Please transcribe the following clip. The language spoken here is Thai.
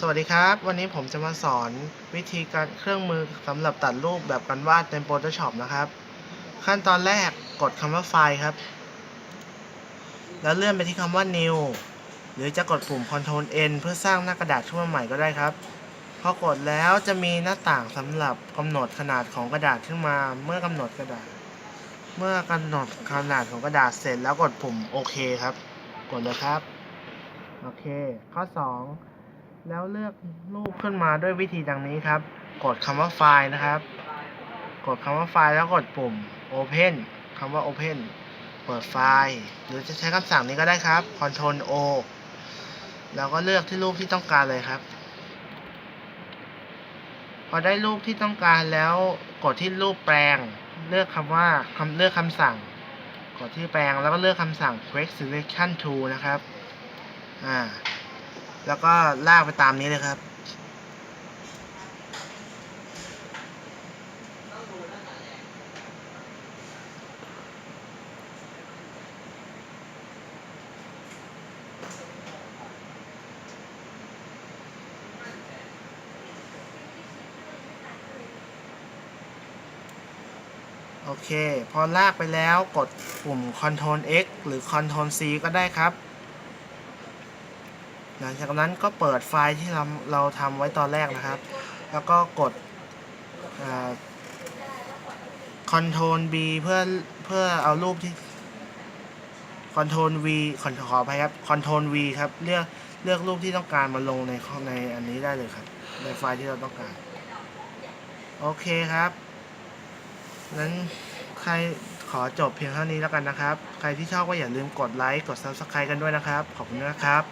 สวัสดีครับ วันนี้ผมจะมาสอนวิธีการเครื่องมือสำหรับตัดรูปแบบการวาดใน Photoshop นะครับ ขั้นตอนแรกกดคำว่าไฟล์ครับ แล้วเลื่อนไปที่คำว่า new หรือจะกดปุ่ม Ctrl N เพื่อสร้างหน้ากระดาษขึ้นมาใหม่ก็ได้ครับ พอกดแล้วจะมีหน้าต่างสำหรับกำหนดขนาดของกระดาษขึ้นมา เมื่อกำหนดกระดาษ เมื่อกำหนดขนาดของกระดาษเสร็จแล้วกดปุ่มโอเคครับ กดเลยครับ โอเค ข้อ 2 แล้วเลือกรูปขึ้นมาด้วยวิธีดังนี้ครับ กดคำว่าไฟล์นะครับ กดคำว่าไฟล์แล้วกดปุ่ม Open คำว่า Open เปิดไฟล์ หรือจะใช้คำสั่งนี้ก็ได้ครับ Ctrl O แล้วก็เลือกที่รูปที่ต้องการเลยครับ พอได้รูปที่ต้องการแล้วกดที่รูปแปลง เลือกคำว่าคำเลือกคำสั่ง กดที่แปลงแล้วก็เลือกคำสั่ง Quick Selection Tool นะครับ อ่า แล้วก็ลากไปตามนี้เลยครับ โอเค พอลากไปแล้วกดปุ่ม Ctrl X หรือ Ctrl C ก็ได้ครับ หลังจากนั้นก็เปิดไฟล์ที่เราเราทำไว้ตอนแรกนะครับ แล้วก็กดอ่า Ctrl B เพื่อเพื่อเอารูปที่ Ctrl V ขอขออภัยครับ Ctrl V ครับ เลือกเลือกรูปที่ต้องการมาลงในในอันนี้ได้เลยครับ ในไฟล์ที่เราต้องการ โอเคครับ นั้นใครขอจบเพียงเท่านี้แล้วกันนะครับ ใครที่ชอบก็อย่าลืมกดไลค์ กด Subscribe กันด้วยนะครับ ขอบคุณนะครับ